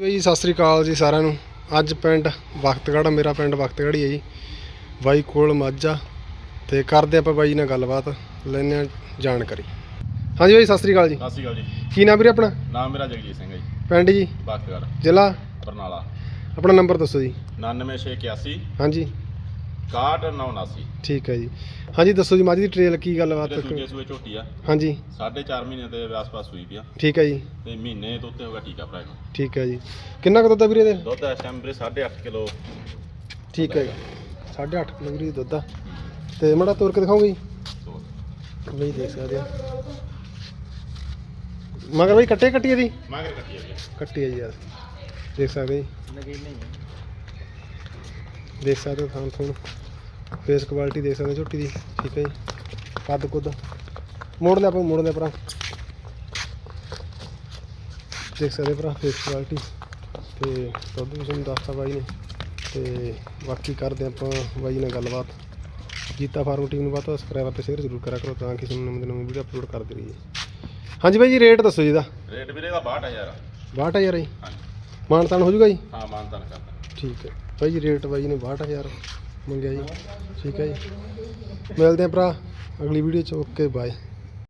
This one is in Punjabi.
ਬਈ ਸਤਿ ਸ੍ਰੀ ਅਕਾਲ ਜੀ ਸਾਰਿਆਂ ਨੂੰ। ਅੱਜ ਪਿੰਡ ਵਖਤਗੜ੍ਹ ਮੇਰਾ ਪਿੰਡ ਵਖਤਗੜ੍ਹ ਹੀ ਹੈ ਜੀ। ਬਾਈ ਕੋਲ ਮੱਝ ਤੇ ਕਰਦੇ ਆਪਾਂ ਬਾਈ ਨਾਲ ਗੱਲਬਾਤ ਲੈਣੇ ਆ ਜਾਣਕਾਰੀ। ਹਾਂਜੀ ਬਾਈ ਸਤਿ ਸ੍ਰੀ ਅਕਾਲ ਜੀ। ਸਤਿ ਸ਼੍ਰੀ ਅਕਾਲ ਜੀ। ਕੀ ਨਾਮ ਵੀਰੇ ਆਪਣਾ? ਨਾਮ ਮੇਰਾ ਜਗਜੀਤ ਸਿੰਘ ਹੈ ਜੀ। ਪਿੰਡ ਜੀ? ਬਾਖਤਗੜ੍ਹ ਜ਼ਿਲ੍ਹਾ? ਬਰਨਾਲਾ। ਆਪਣਾ ਨੰਬਰ ਦੱਸੋ ਜੀ। 99681 ਹਾਂਜੀ। 6179 ਠੀਕ ਹੈ ਜੀ। ਹਾਂਜੀ ਦੱਸੋ ਜੀ ਮੱਝ ਦੀ ਟ੍ਰੇਲ ਕੀ ਗੱਲਬਾਤ ਜਿਹੜੇ ਦੂਜੇ ਸੂਏ ਝੋਟੀ ਆ। ਹਾਂਜੀ। 4.5 ਮਹੀਨੇ ਦੇ ਆਸ-ਪਾਸ ਸੂਈ ਪਿਆ ਠੀਕ ਹੈ ਜੀ। ਤੇ ਮਹੀਨੇ ਤੋਂ ਉੱਤੇ ਹੋਗਾ ਟੀਕਾ ਭਰਾ ਠੀਕ ਹੈ ਜੀ। ਕਿੰਨਾ ਕੁ ਦੁੱਧ ਆ ਵੀਰੇ ਇਹਦੇ? ਦੁੱਧ ਇਸ ਟਾਈਮ ਵੀਰੇ 8.5 ਕਿਲੋ। ਠੀਕ ਹੈ ਜੀ। 8.5 ਕਿਲੋ ਵੀਰੇ ਦੁੱਧ ਆ। ਤੇ ਮੜਾ ਤੋਰ ਕੇ ਦਿਖਾਓਗੇ ਜੀ? ਬਈ ਦੇਖ ਸਕਦੇ ਆ। ਮਗਰ ਬਈ ਕੱਟੇ ਕੱਟੀ ਇਹਦੀ? ਮਾਗਰ ਕੱਟੀ ਹੈ ਕੱਟੀ ਹੈ ਜੀ ਯਾਰ। ਦੇਖ ਸਕਦੇ ਜੀ। ਦੇਖ ਸਕਦੇ ਹੋ ਥਾਂ ਥੋਣ। ਫੇਸ ਕੁਆਲਿਟੀ ਦੇਖ ਸਕਦੇ ਝੋਟੀ ਦੀ। ਠੀਕ ਹੈ ਜੀ। ਕੱਦ ਕੁੱਦ। ਮੋੜ ਲਿਆ ਆਪਾਂ ਮੋੜ ਲਿਆ ਭਰਾ। ਦੇਖ ਸਕਦੇ ਭਰਾ ਫੇਸ ਕੁਆਲਿਟੀ ਤੇ ਦੁੱਧ ਵੀ ਤੁਹਾਨੂੰ ਦੱਸਤਾ ਬਾਈ ਨੇ। ਤੇ ਬਾਕੀ ਕਰਦੇ ਆਪਾਂ ਬਾਈ ਨਾਲ ਗੱਲਬਾਤ। ਜੀਤਾ ਫਾਰਮ ਟੀਮ ਨੂੰ ਬਾਤ ਸਬਸਕ੍ਰਾਈਬ ਅਤੇ ਸ਼ੇਅਰ ਜ਼ਰੂਰ ਕਰਿਆ ਕਰੋ ਤਾਂ ਕਿ ਤੁਹਾਨੂੰ ਨਵੀਂ ਨਵੀਂ ਵੀਡੀਓ ਅਪਲੋਡ ਕਰਦੇ ਰਹੀਏ। ਹਾਂਜੀ ਬਾਈ ਜੀ ਰੇਟ ਦੱਸੋ ਜੀ ਦਾ। ਰੇਟ ਵੀਰੇ ਦਾ 62000 62000 ਜੀ। ਹਾਂਜੀ। ਮਾਨ ਤਾਨ ਹੋ ਜਾਊਗਾ ਜੀ? ਹਾਂ ਮਾਨਤਨ ਕਰਦਾ। ਠੀਕ ਹੈ। ਭਾਈ ਜੀ ਰੇਟ ਬਾਈ ਨੇ 62000 ਮੰਗਿਆ ਜੀ। ਠੀਕ ਹੈ ਜੀ। ਮਿਲਦੇ ਆ ਭਰਾ, ਅਗਲੀ ਵੀਡੀਓ ਚ। Okay bye